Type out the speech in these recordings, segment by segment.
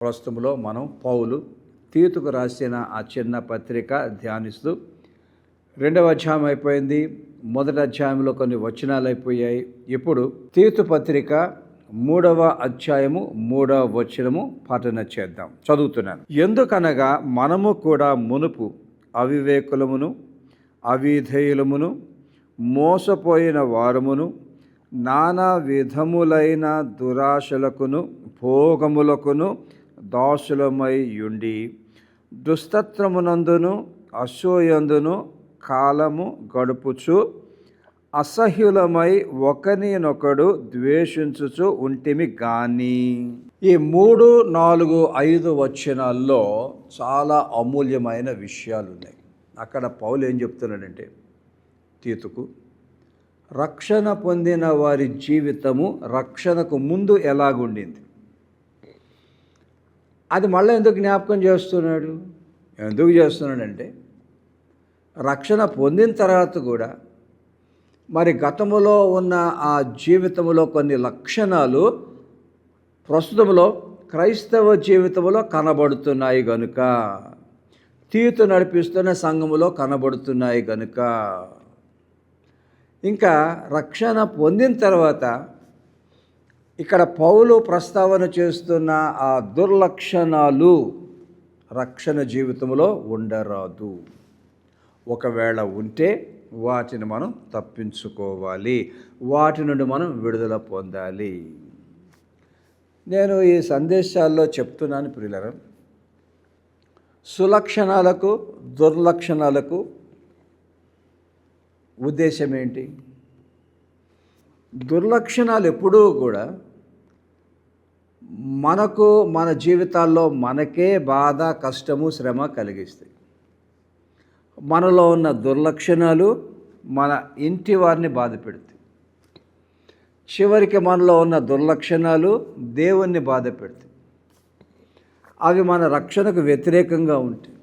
ప్రస్తుతంలో మనం పౌలు తీతుకు రాసిన ఆ చిన్న పత్రిక ధ్యానిస్తూ రెండవ అధ్యాయం అయిపోయింది. మొదటి అధ్యాయంలో కొన్ని వచనాలు అయిపోయాయి. ఇప్పుడు తీతు పత్రిక మూడవ అధ్యాయము మూడవ వచనము పఠన చేద్దాం. చదువుతున్నాను. ఎందుకనగా మనము కూడా మునుపు అవివేకులమును అవిధేయులమును మోసపోయిన వారమును నానా విధములైన దురాశలకును భోగములకును దాసులమై ఉండి దుస్తత్వమునందును అసూయందును కాలము గడుపుచు అసహ్యులమై ఒకరినొకడు ద్వేషించుచు ఉంటిమి గాని. ఈ మూడు నాలుగు ఐదు వచనాల్లో చాలా అమూల్యమైన విషయాలు ఉన్నాయి అక్కడ పౌలు ఏం చెప్తున్నాడంటే తీతుకు రక్షణ పొందిన వారి జీవితము రక్షణకు ముందు ఎలాగుండింది? అది మళ్ళీ ఎందుకు జ్ఞాపకం చేస్తున్నాడు? ఎందుకు చేస్తున్నాడంటే రక్షణ పొందిన తర్వాత కూడా మరి గతములో ఉన్న ఆ జీవితంలో కొన్ని లక్షణాలు ప్రస్తుతంలో క్రైస్తవ జీవితంలో కనబడుతున్నాయి గనుక తీతు నడిపిస్తున్న సంఘములో కనబడుతున్నాయి గనుక. ఇంకా రక్షణ పొందిన తర్వాత ఇక్కడ పౌలు ప్రస్తావన చేస్తున్న ఆ దుర్లక్షణాలు రక్షణ జీవితంలో ఉండరాదు. ఒకవేళ ఉంటే వాటిని మనం తప్పించుకోవాలి. వాటి నుండి మనం విడుదల పొందాలి. నేను ఈ సందేశాల్లో చెప్తున్నాను ప్రియులరం సులక్షణాలకు దుర్లక్షణాలకు ఉద్దేశం ఏంటి? దుర్లక్షణాలు ఎప్పుడూ కూడా మనకు మన జీవితాల్లో మనకే బాధ కష్టము శ్రమ కలిగిస్తాయి. మనలో ఉన్న దుర్లక్షణాలు మన ఇంటి వారిని బాధ పెడతాయి. చివరికి మనలో ఉన్న దుర్లక్షణాలు దేవుణ్ణి బాధ పెడతాయి. అవి మన రక్షణకు వ్యతిరేకంగా ఉంటాయి.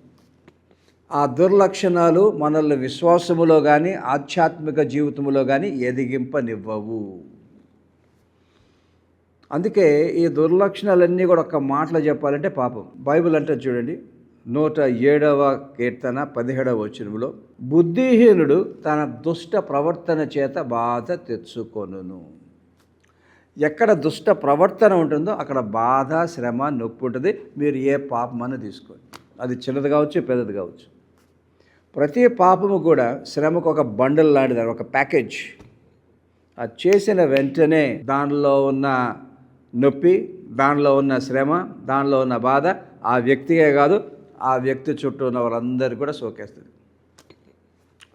ఆ దుర్లక్షణాలు మనల్ని విశ్వాసములో కానీ ఆధ్యాత్మిక జీవితంలో కానీ ఎదిగింపనివ్వవు. అందుకే ఈ దుర్లక్షణాలన్నీ కూడా ఒక మాటలో చెప్పాలంటే పాపం. బైబిల్ అంటే చూడండి నూట ఏడవ కీర్తన పదిహేడవ వచనంలో బుద్ధిహీనుడు తన దుష్ట ప్రవర్తన చేత బాధ తెచ్చుకొనును. ఎక్కడ దుష్ట ప్రవర్తన ఉంటుందో అక్కడ బాధ శ్రమ నొప్పి ఉంటుంది. మీరు ఏ పాపమని తీసుకోండి. అది చిన్నది కావచ్చు పెద్దది కావచ్చు. ప్రతి పాపము కూడా శ్రమకు ఒక బండల్ లాంటిది ఒక ప్యాకేజ్. అది చేసిన వెంటనే దానిలో ఉన్న నొప్పి దానిలో ఉన్న శ్రమ దానిలో ఉన్న బాధ ఆ వ్యక్తికే కాదు ఆ వ్యక్తి చుట్టూ ఉన్న వారందరికీ కూడా సోకేస్తుంది.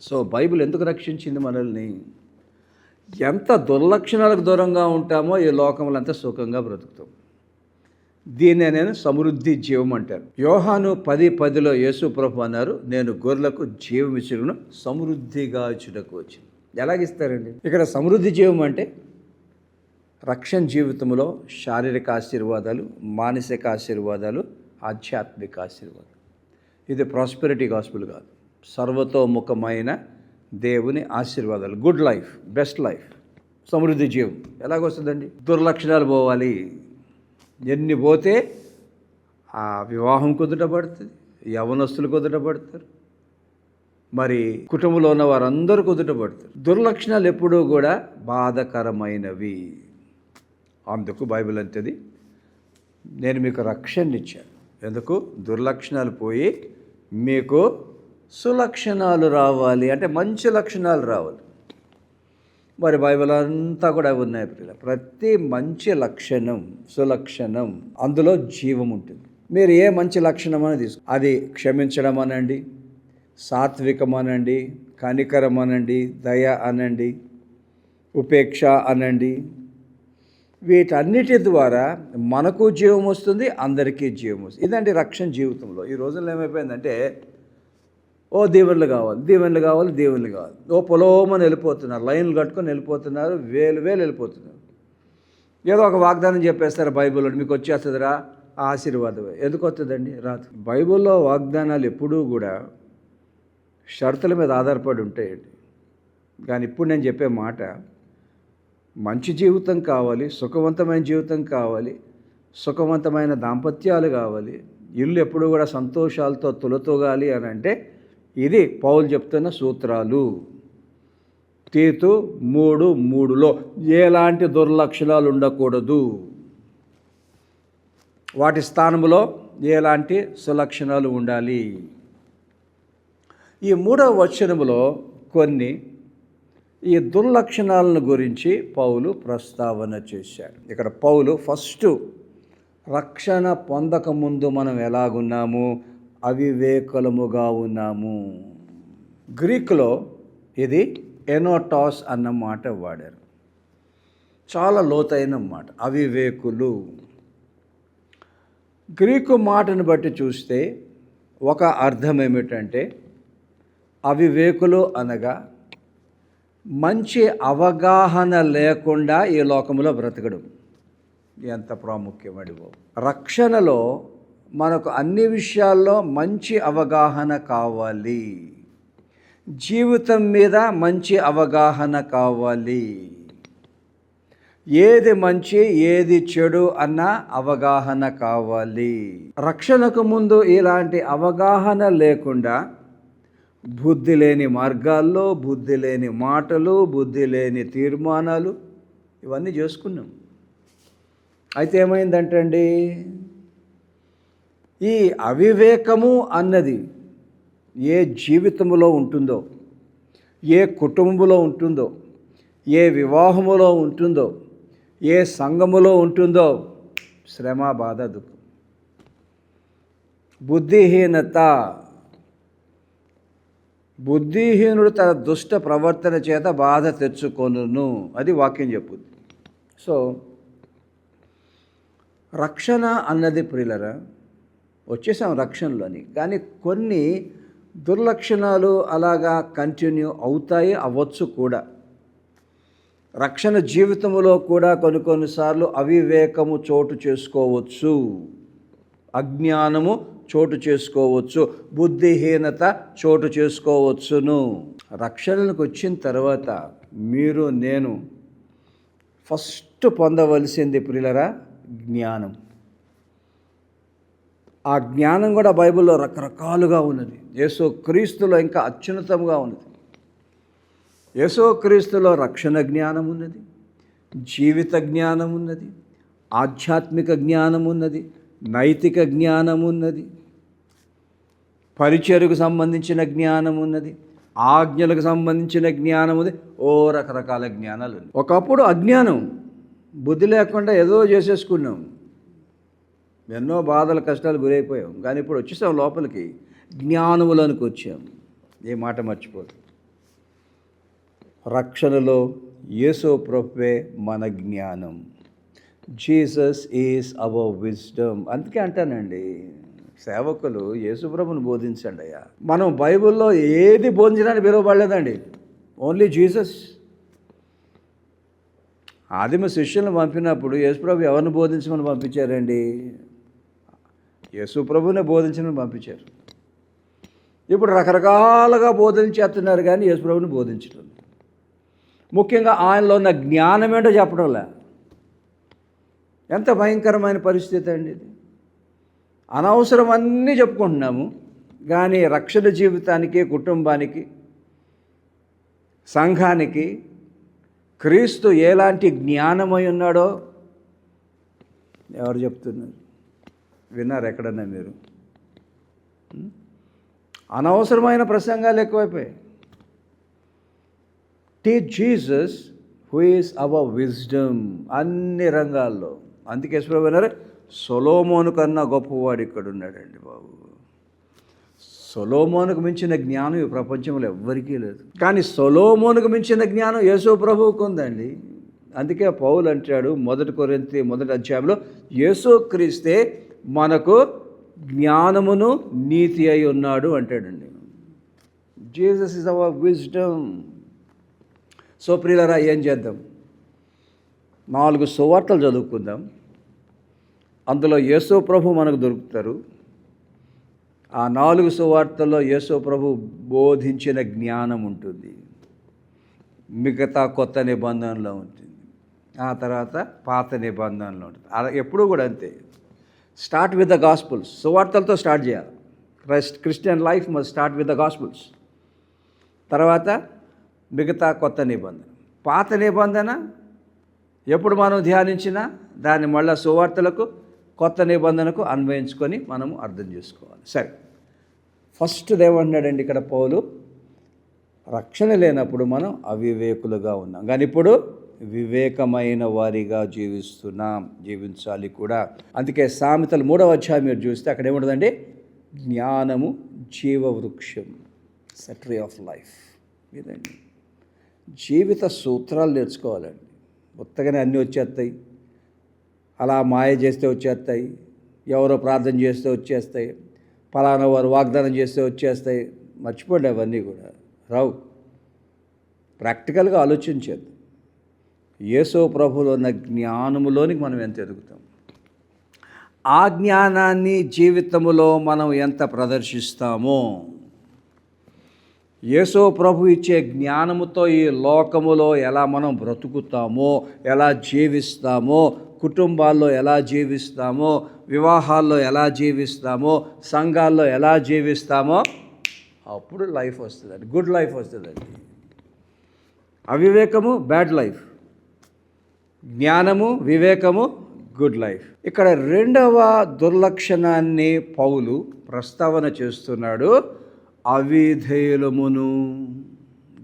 సో బైబిల్ ఎందుకు రక్షించింది మనల్ని? ఎంత దుర్లక్షణాలకు దూరంగా ఉంటామో ఈ లోకంలో అంత సుఖంగా బ్రతుకుతాం. దీన్నే నేను సమృద్ధి జీవం అంటారు. యోహాను పది పదిలో యేసు ప్రభు అన్నారు నేను గొర్రెలకు జీవం ఇచ్చును సమృద్ధిగా ఇచ్చుటకు వచ్చింది ఎలాగిస్తారండి? ఇక్కడ సమృద్ధి జీవం అంటే రక్షణ జీవితంలో శారీరక ఆశీర్వాదాలు మానసిక ఆశీర్వాదాలు ఆధ్యాత్మిక ఆశీర్వాదాలు. ఇది ప్రాస్పెరిటీ గాస్పుల్ కాదు. సర్వతోముఖమైన దేవుని ఆశీర్వాదాలు. గుడ్ లైఫ్ బెస్ట్ లైఫ్ సమృద్ధి జీవం. ఎలాగొస్తుందండి? దుర్లక్షణాలు పోవాలి. ఎన్ని పోతే ఆ వివాహం కుదుటపడుతుంది యవనస్తులు కుదుటపడతారు మరి కుటుంబంలో ఉన్న వారందరూ కుదుటపడతారు దుర్లక్షణాలు ఎప్పుడూ కూడా బాధకరమైనవి. అందుకు బైబిల్ అంతది నేను మీకు రక్షణ ఇచ్చాను ఎందుకు? దుర్లక్షణాలు పోయి మీకు సులక్షణాలు రావాలి. అంటే మంచి లక్షణాలు రావాలి. మరి బైబిల్ అంతా కూడా అవి ఉన్నాయి పిల్లలు ప్రతి మంచి లక్షణం సులక్షణం అందులో జీవం ఉంటుంది. మీరు ఏ మంచి లక్షణం అని తీసు అది క్షమించడం అనండి సాత్వికం అనండి కనికరం అనండి దయ అనండి ఉపేక్ష అనండి వీటన్నిటి ద్వారా మనకు జీవం వస్తుంది అందరికీ జీవం వస్తుంది. ఇదండి రక్షణ జీవితంలో. ఈ రోజుల్లో ఏమైపోయిందంటే ఓ దీవెనలు కావాలి దీవెనలు కావాలి దీవెనలు కావాలి. ఓ పొలోమని వెళ్ళిపోతున్నారు లైన్లు కట్టుకొని వెళ్ళిపోతున్నారు వేలు వేలు వెళ్ళిపోతున్నారు. ఏదో ఒక వాగ్దానం చెప్పేస్తారు బైబిల్లో మీకు వచ్చేస్తుందిరా ఆశీర్వాదం ఆశీర్వాదమే. ఎందుకు వస్తుందండి? రాదు. బైబిల్లో వాగ్దానాలు ఎప్పుడూ కూడా షరతుల మీద ఆధారపడి ఉంటాయండి. కానీ ఇప్పుడు నేను చెప్పే మాట మంచి జీవితం కావాలి సుఖవంతమైన జీవితం కావాలి సుఖవంతమైన దాంపత్యాలు కావాలి ఇల్లు ఎప్పుడు కూడా సంతోషాలతో తులతూగాలి అని అంటే ఇది పౌలు చెప్తున్న సూత్రాలు. తీతు మూడు మూడులో ఎలాంటి దుర్లక్షణాలు ఉండకూడదు. వాటి స్థానంలో ఎలాంటి సులక్షణాలు ఉండాలి. ఈ మూడవ వచనములో కొన్ని ఈ దుర్లక్షణాలను గురించి పౌలు ప్రస్తావన చేశాడు. ఇక్కడ పౌలు ఫస్ట్ రక్షణ పొందకముందు మనం ఎలాగున్నాము? అవివేకలముగా ఉన్నాము. గ్రీకులో ఇది ఎనోటాస్ అన్న మాట వాడారు. చాలా లోతైన మాట అవివేకులు. గ్రీకు మాటను బట్టి చూస్తే ఒక అర్థం ఏమిటంటే అవివేకులు అనగా మంచి అవగాహన లేకుండా ఈ లోకంలో బ్రతకడం. ఎంత ప్రాముఖ్యమడి బాబు రక్షణలో మనకు అన్ని విషయాల్లో మంచి అవగాహన కావాలి. జీవితం మీద మంచి అవగాహన కావాలి. ఏది మంచి ఏది చెడు అన్న అవగాహన కావాలి. రక్షణకు ముందు ఇలాంటి అవగాహన లేకుండా బుద్ధి లేని మార్గాల్లో బుద్ధి లేని మాటలు బుద్ధి లేని తీర్మానాలు ఇవన్నీ చేసుకున్నాం. అయితే ఏమైందంటండి ఈ అవివేకము అన్నది ఏ జీవితంలో ఉంటుందో ఏ కుటుంబంలో ఉంటుందో ఏ వివాహములో ఉంటుందో ఏ సంఘములో ఉంటుందో శ్రమ బాధ దుఃఖం. బుద్ధిహీనత బుద్ధిహీనుడు తన దుష్ట ప్రవర్తన చేత బాధ తెచ్చుకొనును. అది వాక్యం చెప్పుద్ది. సో రక్షణ అన్నది ప్రియులరా వచ్చేసాం రక్షణలోని. కానీ కొన్ని దుర్లక్షణాలు అలాగా కంటిన్యూ అవుతాయి అవ్వచ్చు కూడా. రక్షణ జీవితంలో కూడా కొన్ని కొన్నిసార్లు అవివేకము చోటు చేసుకోవచ్చు. అజ్ఞానము చోటు చేసుకోవచ్చు బుద్ధిహీనత చోటు చేసుకోవచ్చును. రక్షణకు వచ్చిన తర్వాత మీరు నేను ఫస్ట్ పొందవలసింది ప్రియులరా జ్ఞానం. ఆ జ్ఞానం కూడా బైబిల్లో రకరకాలుగా ఉన్నది. యేసో క్రీస్తులో ఇంకా అత్యున్నతంగా ఉన్నది. యేసో క్రీస్తులో రక్షణ జ్ఞానం ఉన్నది జీవిత జ్ఞానం ఉన్నది ఆధ్యాత్మిక జ్ఞానం ఉన్నది నైతిక జ్ఞానం ఉన్నది పరిచయకు సంబంధించిన జ్ఞానం ఉన్నది ఆజ్ఞలకు సంబంధించిన జ్ఞానం ఉంది ఓ రకరకాల జ్ఞానాలు ఉన్నాయి ఒకప్పుడు అజ్ఞానం బుద్ధి లేకుండా ఏదో చేసేసుకున్నాం. ఎన్నో బాధల కష్టాలు గురైపోయాం. కానీ ఇప్పుడు వచ్చేసాం లోపలికి. జ్ఞానములోనికి వచ్చాం. ఏ మాట మర్చిపోదు. రక్షణలో యేసో ప్రభువే మన జ్ఞానం. జీసస్ ఈజ్ అవర్ విజ్డమ్ అందుకే అంటానండి సేవకులు యేసుప్రభుని బోధించండి అయ్యా. మనం బైబిల్లో ఏది బోధించడానికి పిలువబడలేదండి ఓన్లీ జీసస్ ఆదిమ శిష్యులను పంపినప్పుడు యేసుప్రభు ఎవరిని బోధించమని పంపించారండి? యేసుప్రభునే బోధించమని పంపించారు. ఇప్పుడు రకరకాలుగా బోధించేస్తున్నారు కానీ యేసుప్రభుని బోధించడం ముఖ్యంగా ఆయనలో ఉన్న జ్ఞానం ఏంటో చెప్పడంలే ఎంత భయంకరమైన పరిస్థితి అండి ఇది. అనవసరం అన్నీ చెప్పుకుంటున్నాము కానీ రక్షణ జీవితానికి కుటుంబానికి సంఘానికి క్రీస్తు ఎలాంటి జ్ఞానమై ఉన్నాడో ఎవరు చెప్తున్నారు? విన్నారు ఎక్కడన్నా మీరు? అనవసరమైన ప్రసంగాలు ఎక్కువైపోయాయి. Tea Jesus who is our wisdom అన్ని రంగాల్లో. అందుకే అన్నారు సొలోమోను కన్నా గొప్పవాడు ఇక్కడ ఉన్నాడండి బాబు. సొలోమోనుకు మించిన జ్ఞానం ఈ ప్రపంచంలో ఎవ్వరికీ లేదు. కానీ సొలోమోనుకు మించిన జ్ఞానం యేసో ప్రభువుకు ఉందండి. అందుకే పౌలు అంటాడు మొదటి కొరింతి మొదటి అధ్యాయంలో యేసో క్రీస్తే మనకు జ్ఞానమును నీతి అయి ఉన్నాడు అంటాడండి. Jesus is our wisdom. So ప్రియులరా ఏం చేద్దాం? నాలుగు సువార్తలు చదువుకుందాం. అందులో యేసో ప్రభు మనకు దొరుకుతారు. ఆ నాలుగు సువార్తల్లో యేసో ప్రభు బోధించిన జ్ఞానం ఉంటుంది. మిగతా కొత్త నిబంధనలో ఉంటుంది. ఆ తర్వాత పాత నిబంధనలో ఉంటుంది. అలా ఎప్పుడూ కూడా అంతే. Start with the gospels. సువార్తలతో start చేయాలి. Christ Christian life must start with the gospels. తర్వాత మిగతా కొత్త నిబంధన. పాత నిబంధన ఎప్పుడు మనం ధ్యానించినా దాన్ని మళ్ళీ సువార్తలకు కొత్త నిబంధనకు అన్వయించుకొని మనము అర్థం చేసుకోవాలి. సరే. ఫస్ట్ దేవన్నాడండి ఇక్కడ పౌలు? రక్షణ లేనప్పుడు మనం అవివేకులుగా ఉన్నాం. కానీ ఇప్పుడు వివేకమైన వారిగా జీవిస్తున్నాం జీవించాలి కూడా. అందుకే సామెతలు మూడవ అధ్యాయం మీరు చూస్తే అక్కడ ఏముంటుందండి? జ్ఞానము జీవవృక్షం సెట్రీ ఆఫ్ లైఫ్. ఇదండి. జీవిత సూత్రాలు నేర్చుకోవాలండి. కొత్తగానే అన్నీ వచ్చేస్తాయి. అలా మాయ చేస్తే వచ్చేస్తాయి. ఎవరో ప్రార్థన చేస్తే వచ్చేస్తాయి. ఫలానా వారు వాగ్దానం చేస్తే వచ్చేస్తాయి. మర్చిపోండి అవన్నీ కూడా. రావు. ప్రాక్టికల్గా ఆలోచించేది. యేసో ప్రభులో ఉన్న జ్ఞానములోనికి మనం ఎంత ఎదుగుతాం? ఆ జ్ఞానాన్ని జీవితంలో మనం ఎంత ప్రదర్శిస్తామో యేసో ప్రభు ఇచ్చే జ్ఞానముతో ఈ లోకములో ఎలా మనం బ్రతుకుతామో ఎలా జీవిస్తామో కుటుంబాల్లో ఎలా జీవిస్తామో వివాహాల్లో ఎలా జీవిస్తామో సంఘాల్లో ఎలా జీవిస్తామో అప్పుడు లైఫ్ వస్తుందండి. గుడ్ లైఫ్ వస్తుందండి. అవివేకము బ్యాడ్ లైఫ్. జ్ఞానము వివేకము గుడ్ లైఫ్. ఇక్కడ రెండవ దుర్లక్షణాన్ని పౌలు ప్రస్తావన చేస్తున్నాడు. అవిధేయులమును.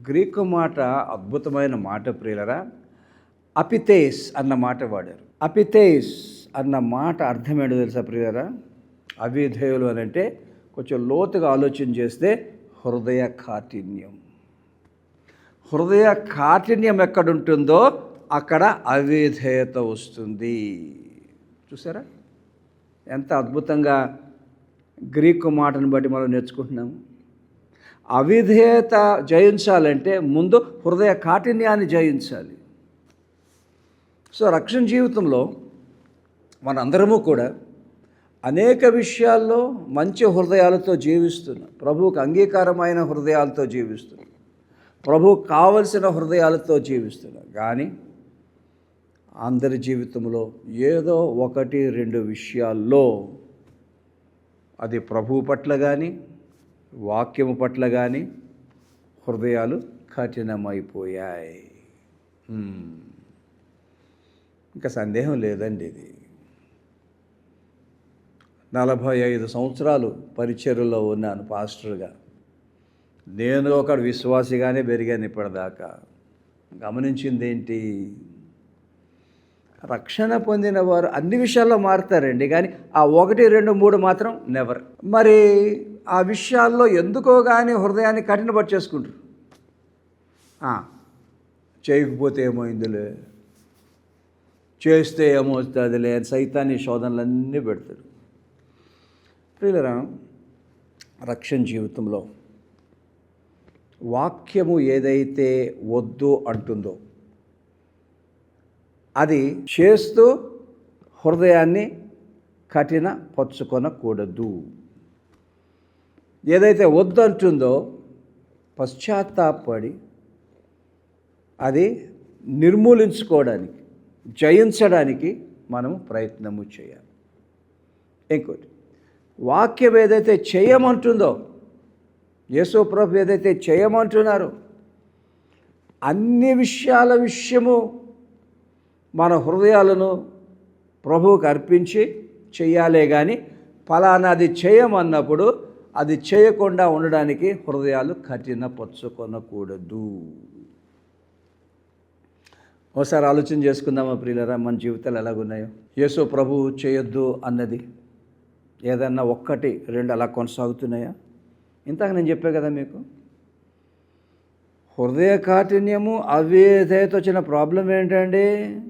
గ్రీకు మాట అద్భుతమైన మాట ప్రియులరా. అపితేస్ అన్న మాట వాడారు. అపితేస్ అన్న మాట అర్థం ఏంటో తెలుసా ప్రియులరా? అవిధేయులు అని అంటే కొంచెం లోతుగా ఆలోచన చేస్తే హృదయ కాఠిన్యం. హృదయ కాఠిన్యం ఎక్కడుంటుందో అక్కడ అవిధేయత వస్తుంది. చూసారా? ఎంత అద్భుతంగా గ్రీకు మాటను బట్టి మనం నేర్చుకుంటున్నాము అవిధేయత జయించాలంటే ముందు హృదయ కాఠిన్యాన్ని జయించాలి. సో రక్షణ జీవితంలో మనందరము కూడా అనేక విషయాల్లో మంచి హృదయాలతో జీవిస్తున్నాం ప్రభువుకు అంగీకారమైన హృదయాలతో జీవిస్తున్నాం ప్రభు కావలసిన హృదయాలతో జీవిస్తున్నాం. కానీ అందరి జీవితంలో ఏదో ఒకటి రెండు విషయాల్లో అది ప్రభువు పట్ల కానీ వాక్యము పట్ల కానీ హృదయాలు కఠినమైపోయాయి. ఇంకా సందేహం లేదండి ఇది. నలభై ఐదు సంవత్సరాలు పరిచర్యలో ఉన్నాను పాస్టర్గా. నేను ఒక విశ్వాసిగానే పెరిగాను ఇప్పటిదాకా. గమనించింది ఏంటి రక్షణ పొందిన వారు అన్ని విషయాల్లో మారుతారండి కానీ ఆ ఒకటి రెండు మూడు మాత్రం నెవర్ మరి ఆ విషయాల్లో ఎందుకో కానీ హృదయాన్ని కఠినపడి చేసుకుంటారు చేయకపోతే ఏమైందిలే? చేస్తే ఏమవుతుందిలే అని సైతాన్ని శోధనలన్నీ పెడతాడు ప్రియులరా రక్షణ జీవితంలో వాక్యము ఏదైతే వద్దు అంటుందో అది చేస్తూ హృదయాన్ని కఠిన పరుచుకొనకూడదు ఏదైతే వద్దు అంటుందో పశ్చాత్తాపడి అది నిర్మూలించుకోవడానికి జయించడానికి మనము ప్రయత్నము చేయాలి. ఇంకోటి వాక్యం ఏదైతే చేయమంటుందో యేసు ప్రభు ఏదైతే చేయమంటున్నారో అన్ని విషయాల విషయము మన హృదయాలను ప్రభువుకు అర్పించి చెయ్యాలే కానీ ఫలానాది చేయమన్నప్పుడు అది చేయకుండా ఉండడానికి హృదయాలు కఠినపరుచుకొనకూడదు. ఒకసారి ఆలోచన చేసుకుందామా ప్రియులరా మన జీవితాలు ఎలాగున్నాయో? యేసు ప్రభువు చేయొద్దు అన్నది ఏదన్నా ఒక్కటి రెండు అలా కొనసాగుతున్నాయా? ఇంతకు నేను చెప్పే కదా మీకు. హృదయ కాఠిన్యము అవిధేయత వచ్చిన ప్రాబ్లం ఏంటండి?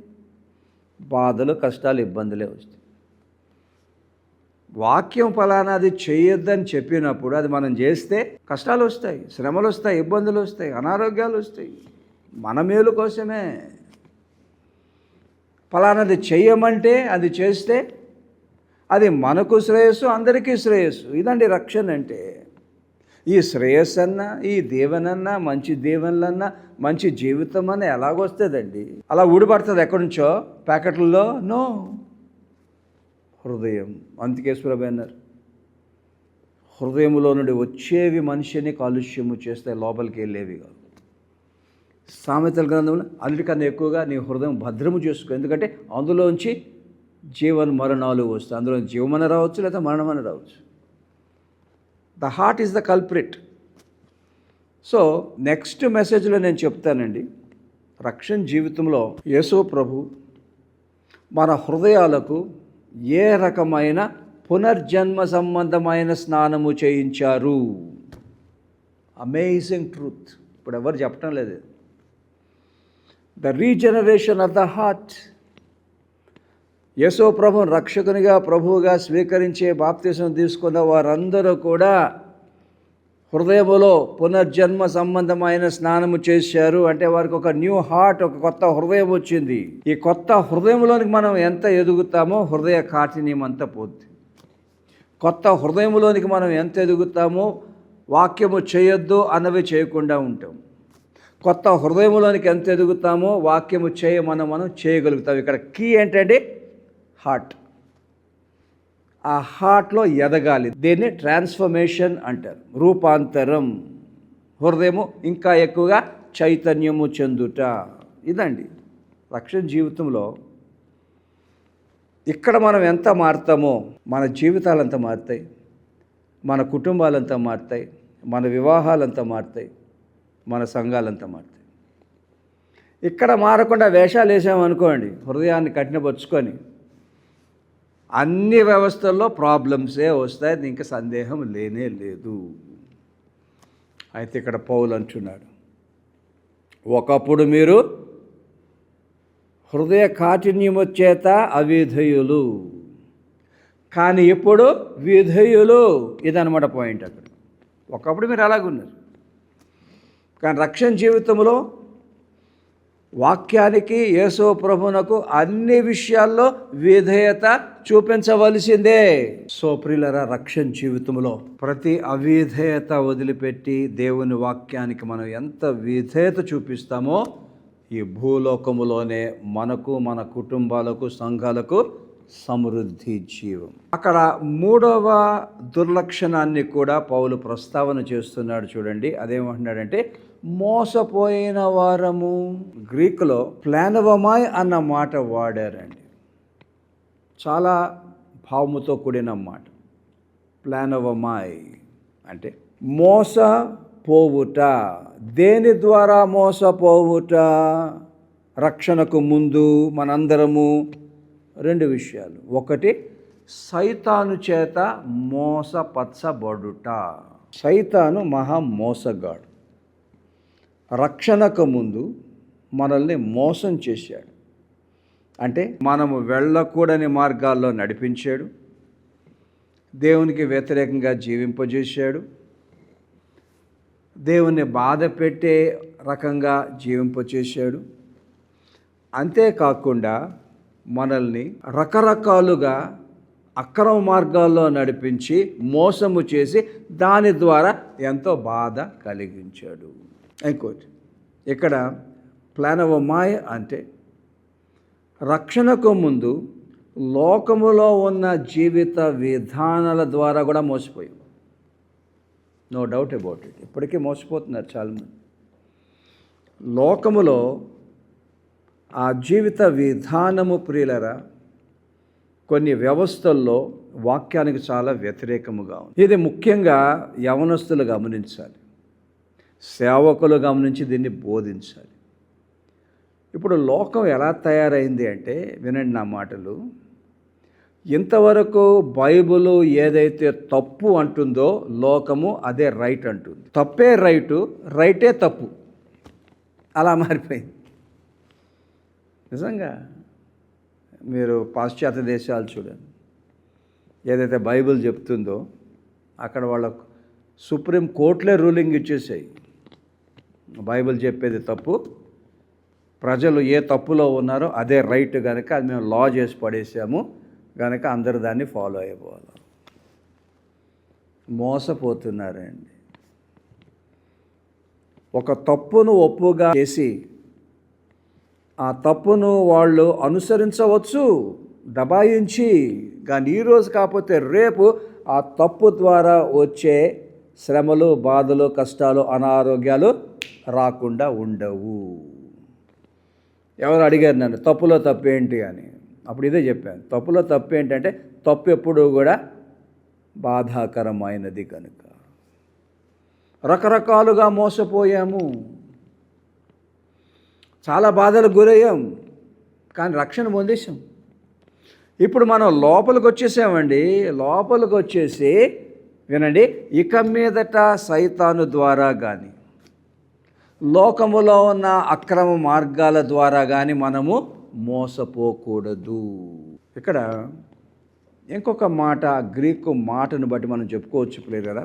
బాధలు కష్టాలు ఇబ్బందులే వస్తాయి. వాక్యం ఫలానాది చేయొద్దని చెప్పినప్పుడు అది మనం చేస్తే కష్టాలు వస్తాయి శ్రమలు వస్తాయి ఇబ్బందులు వస్తాయి అనారోగ్యాలు వస్తాయి. మన మేలు కోసమే. ఫలానాది చెయ్యమంటే అది చేస్తే అది మనకు శ్రేయస్సు అందరికీ శ్రేయస్సు. ఇదండి రక్షణ అంటే. ఈ శ్రేయస్సు అన్నా ఈ దేవనన్నా మంచి దేవనలన్నా మంచి జీవితం అన్న ఎలాగొస్తుందండి? అలా ఊడిపడుతుంది ఎక్కడి నుంచో? ప్యాకెట్లలో? నో. హృదయం. అంతికేశ్వరభ అన్నారు హృదయంలో నుండి వచ్చేవి మనిషిని కాలుష్యము చేస్తే లోపలికి వెళ్ళేవి కాదు. సామెతల గ్రంథంలో అన్నిటికన్నా ఎక్కువగా నీ హృదయం భద్రము చేసుకో. ఎందుకంటే అందులోంచి జీవన మరణాలు వస్తాయి. అందులో జీవమని రావచ్చు లేదా మరణమని రావచ్చు. The heart is the culprit so next మెసేజ్లో నేను చెప్తానండి. రక్షణ జీవితంలో యేసో ప్రభు మన హృదయాలకు ఏ రకమైన పునర్జన్మ సంబంధమైన స్నానము చేయించారు? అమేజింగ్ ట్రూత్ ఇప్పుడు ఎవరు చెప్పడం లేదు. The regeneration of the heart యశో ప్రభు రక్షకునిగా ప్రభువుగా స్వీకరించే బాప్తీసం తీసుకున్న వారందరూ కూడా హృదయములో పునర్జన్మ సంబంధమైన స్నానము చేశారు. అంటే వారికి ఒక న్యూ హార్ట్ ఒక కొత్త హృదయం వచ్చింది. ఈ కొత్త హృదయంలోనికి మనం ఎంత ఎదుగుతామో హృదయ కాఠిన్యం అంతా పోద్ది. కొత్త హృదయంలోనికి మనం ఎంత ఎదుగుతామో వాక్యము చేయొద్దు అన్నవి చేయకుండా ఉంటాం. కొత్త హృదయంలోనికి ఎంత ఎదుగుతామో వాక్యము చేయమని మనం చేయగలుగుతాం. ఇక్కడ కీ ఏంటంటే హార్ట్. ఆ హార్ట్లో ఎదగాలి. దీన్ని ట్రాన్స్ఫర్మేషన్ అంటారు. రూపాంతరం. హృదయము ఇంకా ఎక్కువగా చైతన్యము చెందుట. ఇదండి. రక్షణ జీవితంలో ఇక్కడ మనం ఎంత మారుతామో మన జీవితాలంతా మారుతాయి మన కుటుంబాలంతా మారుతాయి మన వివాహాలంతా మారుతాయి మన సంఘాలంతా మారుతాయి. ఇక్కడ మారకుండా వేషాలు వేసామనుకోండి హృదయాన్ని కఠినపరుచుకొని అన్ని వ్యవస్థల్లో ప్రాబ్లమ్సే వస్తాయి ఇంకా సందేహం లేనే లేదు. అయితే ఇక్కడ పౌలు అంటున్నాడు ఒకప్పుడు మీరు హృదయ కాఠిన్యము చేత అవిధేయులు కానీ ఇప్పుడు విధేయులు. ఇదనమాట పాయింట్ అక్కడ. ఒకప్పుడు మీరు అలాగున్నారు కానీ రక్షణ జీవితంలో వాక్యానికి యేసో ప్రభునకు అన్ని విషయాల్లో విధేయత చూపించవలసిందే. సోప్రిలర రక్షణ జీవితంలో ప్రతి అవిధేయత వదిలిపెట్టి దేవుని వాక్యానికి మనం ఎంత విధేయత చూపిస్తామో ఈ భూలోకములోనే మనకు మన కుటుంబాలకు సంఘాలకు సమృద్ధి జీవం. అక్కడ మూడవ దుర్లక్షణాన్ని కూడా పౌలు ప్రస్తావన చేస్తున్నాడు చూడండి. అదేమంటున్నాడంటే మోసపోయిన వారము. గ్రీకులో ప్లానవమాయ్ అన్న మాట వాడారండి. చాలా భావముతో కూడిన మాట. ప్లానవమాయ్ అంటే మోసపోవుట. దేని ద్వారా మోసపోవుట? రక్షణకు ముందు మనందరము రెండు విషయాలు. ఒకటి సైతాను చేత మోసపచ్చబడుట. సైతాను మహా మోసగాడు. రక్షణకు ముందు మనల్ని మోసం చేశాడు. అంటే మనము వెళ్ళకూడని మార్గాల్లో నడిపించాడు. దేవునికి వ్యతిరేకంగా జీవింపజేశాడు. దేవుని బాధ పెట్టే రకంగా జీవింపచేశాడు అంతేకాకుండా మనల్ని రకరకాలుగా అక్రమ మార్గాల్లో నడిపించి మోసము చేసి దాని ద్వారా ఎంతో బాధ కలిగించాడు. ఇంకోటి ఇక్కడ ప్లాన్ ఆఫ్ మాయ అంటే రక్షణకు ముందు లోకములో ఉన్న జీవిత విధానాల ద్వారా కూడా మోసపోయాం. నో డౌట్ అబౌట్ ఇట్ ఇప్పటికీ మోసపోతున్నారు చాలామంది. లోకములో ఆ జీవిత విధానము ప్రియులరా కొన్ని వ్యవస్థల్లో వాక్యానికి చాలా వ్యతిరేకముగా ఉంది. ఇది ముఖ్యంగా యవనస్తులు గమనించాలి. సేవకులు గమనించి దీన్ని బోధించాలి. ఇప్పుడు లోకం ఎలా తయారైంది అంటే వినండి నా మాటలు. ఇంతవరకు బైబుల్ ఏదైతే తప్పు అంటుందో లోకము అదే రైట్ అంటుంది. తప్పే రైటు రైటే తప్పు. అలా మారిపోయింది. నిజంగా మీరు పాశ్చాత్య దేశాలు చూడండి. ఏదైతే బైబిల్ చెప్తుందో అక్కడ వాళ్ళ సుప్రీం కోర్టులే రూలింగ్ ఇచ్చేసాయి. బైబిల్ చెప్పేది తప్పు. ప్రజలు ఏ తప్పులో ఉన్నారో అదే రైట్ కనుక అది మేము లా చేసి పడేసాము. కనుక అందరు దాన్ని ఫాలో అయిపోవాలి. మోసపోతున్నారండి. ఒక తప్పును ఒప్పుగా చేసి ఆ తప్పును వాళ్ళు అనుసరించవచ్చు దబాయించి. కానీ ఈరోజు కాకపోతే రేపు ఆ తప్పు ద్వారా వచ్చే శ్రమలు బాధలు కష్టాలు అనారోగ్యాలు రాకుండా ఉండవు. ఎవరు అడిగారు నన్ను తప్పులో తప్పు ఏంటి అని? అప్పుడు ఇదే చెప్పాను తప్పులో తప్పు ఏంటంటే తప్పు ఎప్పుడూ కూడా బాధాకరమైనది కనుక. రకరకాలుగా మోసపోయాము. చాలా బాధలకు గురయ్యాం కానీ రక్షణ పొందేశాం. ఇప్పుడు మనం లోపలికి వచ్చేసామండి లోపలికి వచ్చేసి వినండి ఇక మీదట సైతాను ద్వారా కానీ లోకములో ఉన్న అక్రమ మార్గాల ద్వారా కానీ మనము మోసపోకూడదు. ఇక్కడ ఇంకొక మాట గ్రీకు మాటను బట్టి మనం చెప్పుకోవచ్చు ప్లేయరా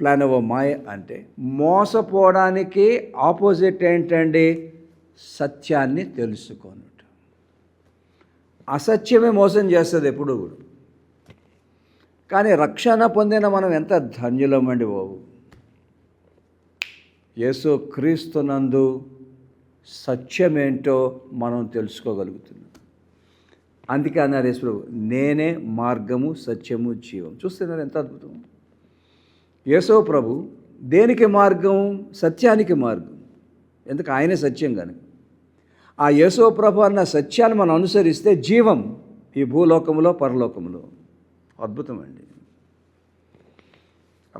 ప్లాన్ ఓ మాయ అంటే మోసపోవడానికి ఆపోజిట్ ఏంటండి? సత్యాన్ని తెలుసుకోనుట. అసత్యమే మోసం చేస్తుంది ఎప్పుడు కూడా. కానీ రక్షణ పొందిన మనం ఎంత ధన్యులమండి బాబు. యేసు క్రీస్తునందు సత్యమేంటో మనం తెలుసుకోగలుగుతున్నాం. అందుకే అన్నారు యేసు ప్రభు నేనే మార్గము సత్యము జీవం. చూస్తున్నారు ఎంత అద్భుతం. యేసో ప్రభు దేనికి మార్గం? సత్యానికి మార్గం. ఎందుకు? ఆయనే సత్యం కనుక. ఆ యేసో ప్రభు అన్న సత్యాన్ని మనం అనుసరిస్తే జీవం ఈ భూలోకంలో పరలోకంలో అద్భుతం అండి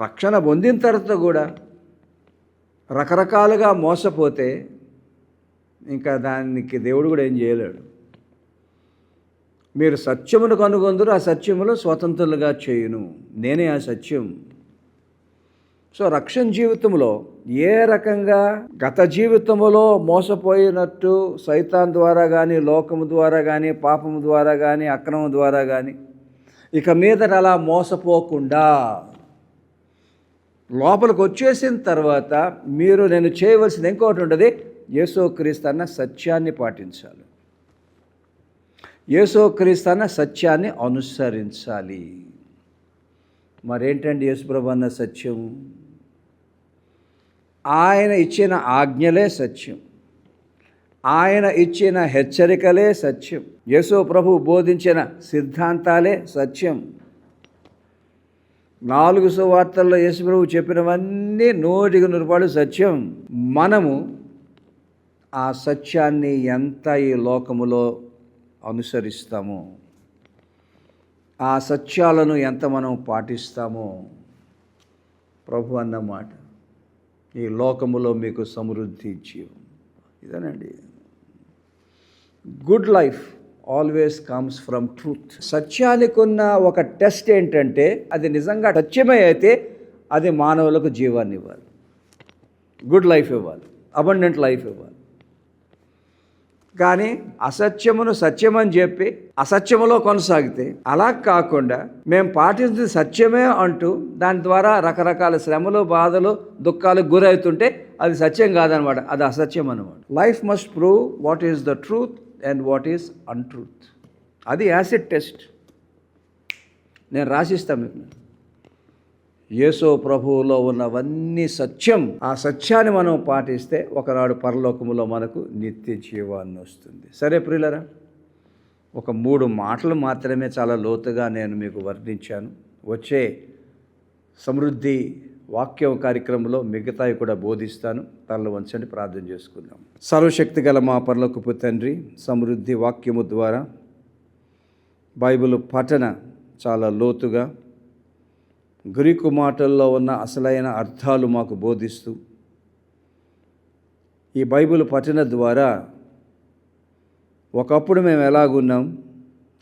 రక్షణ పొందిన తర్వాత కూడా రకరకాలుగా మోసపోతే ఇంకా దానికి దేవుడు కూడా ఏం చేయలేడు. మీరు సత్యమును కనుగొందరు ఆ సత్యములో స్వతంత్రులుగా చేయును. నేనే ఆ సత్యం. సో రక్షణ జీవితంలో ఏ రకంగా గత జీవితంలో మోసపోయినట్టు సైతాన్ ద్వారా కానీ లోకము ద్వారా కానీ పాపము ద్వారా కానీ అక్రమం ద్వారా కానీ ఇక మీద అలా మోసపోకుండా లోపలికి వచ్చేసిన తర్వాత మీరు నేను చేయవలసింది ఇంకోటి ఉంటుంది యేసోక్రీస్తు అన్న సత్యాన్ని పాటించాలి. యేసోక్రీస్తు అన్న సత్యాన్ని అనుసరించాలి. మరేంటండి యేసుప్రభు అన్న సత్యం? ఆయన ఇచ్చిన ఆజ్ఞలే సత్యం. ఆయన ఇచ్చిన హెచ్చరికలే సత్యం. యేసో ప్రభు బోధించిన సిద్ధాంతాలే సత్యం. నాలుగు సువార్తల్లో యేసుప్రభు చెప్పినవన్నీ నూటికి నూరుపాడు సత్యం. మనము ఆ సత్యాన్ని ఎంత ఈ లోకములో అనుసరిస్తామో? ఆ సత్యాలను ఎంత మనం పాటిస్తామో? ప్రభు అన్నమాట. ఈ లోకములో మీకు సమృద్ధి ఇచ్చి ఇదేనండి. Good life. Always comes from truth సత్యానికి ఉన్న ఒక టెస్ట్ ఏంటంటే అది నిజంగా సత్యమే అయితే అది మానవులకు జీవాన్ని ఇవ్వాలి. గుడ్ లైఫ్ ఇవ్వాలి. అబండెంట్ లైఫ్ ఇవ్వాలి. కానీ అసత్యమును సత్యమని చెప్పి అసత్యములో కొనసాగితే అలా కాకుండా మేము పాటించిన సత్యమే అంటూ దాని ద్వారా రకరకాల శ్రమలు బాధలు దుఃఖాలు గురవుతుంటే అది సత్యం కాదనమాట అది అసత్యం అనమాట life must prove what is the truth and what is untruth అది యాసిడ్ టెస్ట్. నేను రాసిస్తాను మీకు యేసో ప్రభువులో ఉన్నవన్నీ సత్యం. ఆ సత్యాన్ని మనం పాటిస్తే ఒకనాడు పరలోకములో మనకు నిత్య జీవాన్ని వస్తుంది. సరే ప్రియులరా ఒక మూడు మాటలు మాత్రమే చాలా లోతుగా నేను మీకు వర్ణించాను. వచ్చే సమృద్ధి వాక్యం కార్యక్రమంలో మిగతాయి కూడా బోధిస్తాను. తనలో వంచండి ప్రార్థన చేసుకుందాం. సర్వశక్తి గల మా పర్లకుపు తండ్రి సమృద్ధి వాక్యము ద్వారా బైబిల్ పఠన చాలా లోతుగా గ్రీకు మాటల్లో ఉన్న అసలైన అర్థాలు మాకు బోధిస్తూ ఈ బైబిల్ పఠన ద్వారా ఒకప్పుడు మేము ఎలాగున్నాం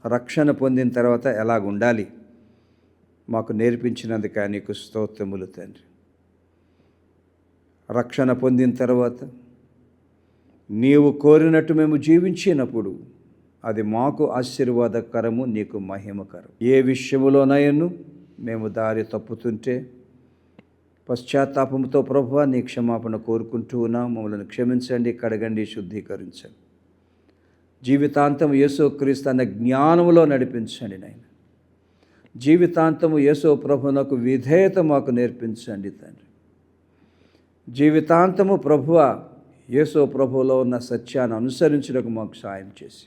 రక్షణ పొందిన తర్వాత ఎలాగుండాలి? మాకు నేర్పించినందుక నీకు స్తోత్రములు తండ్రి. రక్షణ పొందిన తర్వాత నీవు కోరినట్టు మేము జీవించినప్పుడు అది మాకు ఆశీర్వాదకరము నీకు మహిమకరం. ఏ విషయములోనయను మేము దారి తప్పుతుంటే పశ్చాత్తాపంతో ప్రభు నీ క్షమాపణ కోరుకుంటూ ఉన్నాం. మమ్మల్ని క్షమించండి కడగండి శుద్ధీకరించండి. జీవితాంతం యేసో క్రీస్తు అన్న జ్ఞానములో నడిపించండి నాయన. జీవితాంతము యేసో ప్రభునకు విధేయత మాకు నేర్పించండి తండ్రి. జీవితాంతము ప్రభువ యేసో ప్రభులో ఉన్న సత్యాన్ని అనుసరించడానికి మాకు సాయం చేసి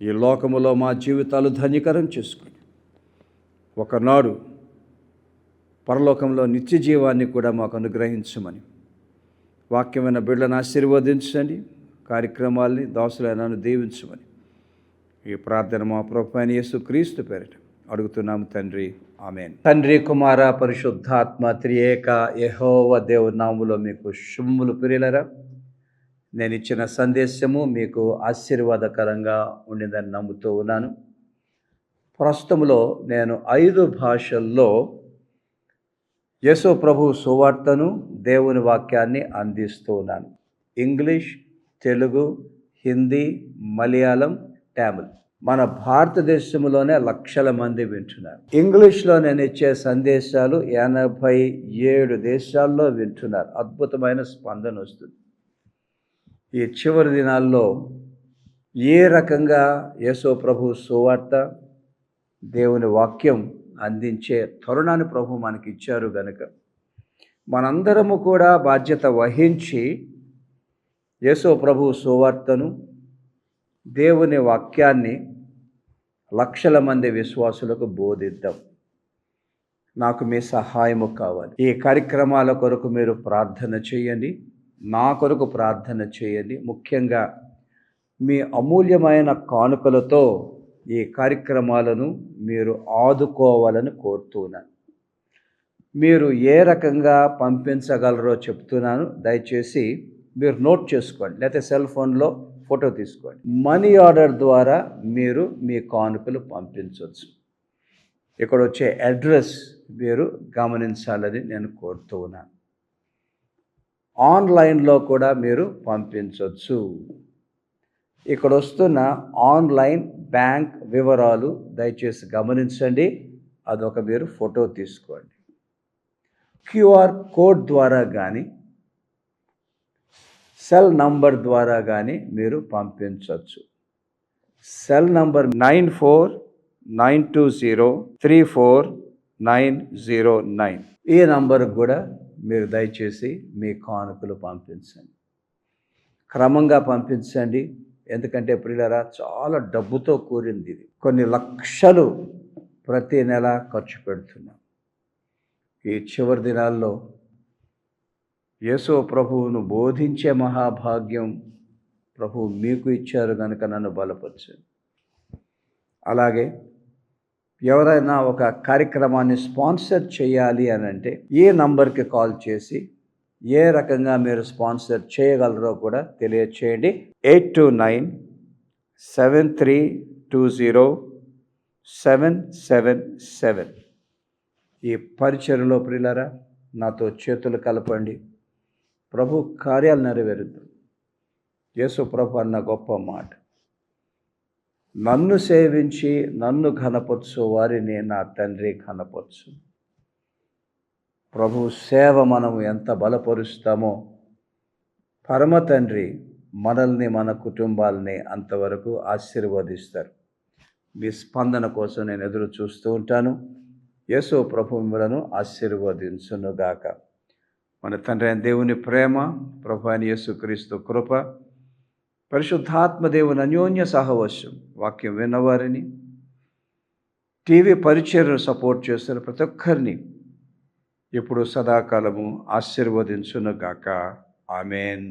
ఈ లోకములో మా జీవితాలు ధన్యకరం చేసుకుని ఒకనాడు పరలోకంలో నిత్య జీవాన్ని కూడా మాకు అనుగ్రహించమని వాక్యమైన బిడ్డలను ఆశీర్వదించండి కార్యక్రమాల్ని దాసులైనను దీవించమని ఈ ప్రార్థన మా ప్రభుత్వ యేసు క్రీస్తు పేరిట అడుగుతున్నాము తండ్రి. ఆమెన్. తండ్రి కుమార పరిశుద్ధాత్మ త్రియేక యహోవ దేవుని నాములో మీకు శుమ్ములు పిరిలరా నేను ఇచ్చిన సందేశము మీకు ఆశీర్వాదకరంగా ఉండిందని నమ్ముతూ ఉన్నాను. ప్రస్తుతంలో నేను ఐదు భాషల్లో యశో ప్రభు సువార్తను దేవుని వాక్యాన్ని అందిస్తూ ఉన్నాను. ఇంగ్లీష్ తెలుగు హిందీ మలయాళం తమిళ్. మన భారతదేశంలోనే లక్షల మంది వింటున్నారు. ఇంగ్లీష్లో నేను ఇచ్చే సందేశాలు ఎనభై ఏడు దేశాల్లో వింటున్నారు. అద్భుతమైన స్పందన వస్తుంది. ఈ చివరి దినాల్లో ఏ రకంగా యేసో ప్రభు సువార్త దేవుని వాక్యం అందించే తరుణాన్ని ప్రభు మనకి ఇచ్చారు గనుక మనందరము కూడా బాధ్యత వహించి యేసో ప్రభు సువార్తను దేవుని వాక్యాన్ని లక్షల మంది విశ్వాసులకు బోధిద్దాం. నాకు మీ సహాయము కావాలి. ఈ కార్యక్రమాల కొరకు మీరు ప్రార్థన చేయండి. నా కొరకు ప్రార్థన చేయండి. ముఖ్యంగా మీ అమూల్యమైన కానుకలతో ఈ కార్యక్రమాలను మీరు ఆదుకోవాలని కోరుతున్నాను. మీరు ఏ రకంగా పంపించగలరో చెప్తున్నాను. దయచేసి మీరు నోట్ చేసుకోండి. లేకపోతే సెల్ ఫోన్లో ఫోటో తీసుకోండి. మనీ ఆర్డర్ ద్వారా మీరు మీ కానుకలు పంపించవచ్చు. ఇక్కడ వచ్చే అడ్రస్ మీరు గమనించాలని నేను కోరుతూ ఉన్నాను ఆన్లైన్లో కూడా మీరు పంపించవచ్చు. ఇక్కడ వస్తున్న ఆన్లైన్ బ్యాంక్ వివరాలు దయచేసి గమనించండి. అదొక మీరు ఫోటో తీసుకోండి. క్యూఆర్ కోడ్ ద్వారా కానీ సెల్ నంబర్ ద్వారా కానీ మీరు పంపించవచ్చు cell number nine four nine two zero three four nine zero nine. ఈ నంబర్కి కూడా మీరు దయచేసి మీ కానుకలు పంపించండి. క్రమంగా పంపించండి. ఎందుకంటే ప్రియులరా చాలా డబ్బుతో కూరింది ఇది. కొన్ని లక్షలు ప్రతి నెల ఖర్చు పెడుతున్నాం. ఈ చివరి దినాల్లో యేసో ప్రభువును బోధించే మహాభాగ్యం ప్రభు మీకు ఇచ్చారు కనుక నన్ను బలపరచండి అలాగే ఎవరైనా ఒక కార్యక్రమాన్ని స్పాన్సర్ చేయాలి అని అంటే ఏ నంబర్కి కాల్ చేసి ఏ రకంగా మీరు స్పాన్సర్ చేయగలరో కూడా తెలియచేయండి. Eight two nine seven three two zero seven seven seven. ఈ పరిచయలో ప్రిలరా నాతో చేతులు కలపండి. ప్రభు కార్యాలు నెరవేరుద్దాం. యేసు ప్రభు అన్న గొప్ప మాట. నన్ను సేవించి నన్ను ఘనపరచు వారిని నా తండ్రి ఘనపరచు. ప్రభు సేవ మనం ఎంత బలపరుస్తామో పరమ తండ్రి మనల్ని మన కుటుంబాలని అంతవరకు ఆశీర్వదిస్తారు. మీ స్పందన కోసం నేను ఎదురు చూస్తూ ఉంటాను. యేసు ప్రభు మిమ్మలను ఆశీర్వదించునుగాక. మన తండ్రి అయిన దేవుని ప్రేమ ప్రభాని యేసుక్రీస్తు కృప పరిశుద్ధాత్మ దేవుని అన్యోన్య సహవశ్యం వాక్యం విన్నవారిని టీవీ పరిచయను సపోర్ట్ చేస్తున్న ప్రతి ఒక్కరిని ఇప్పుడు సదాకాలము ఆశీర్వదించునుగాక. ఆమెన్.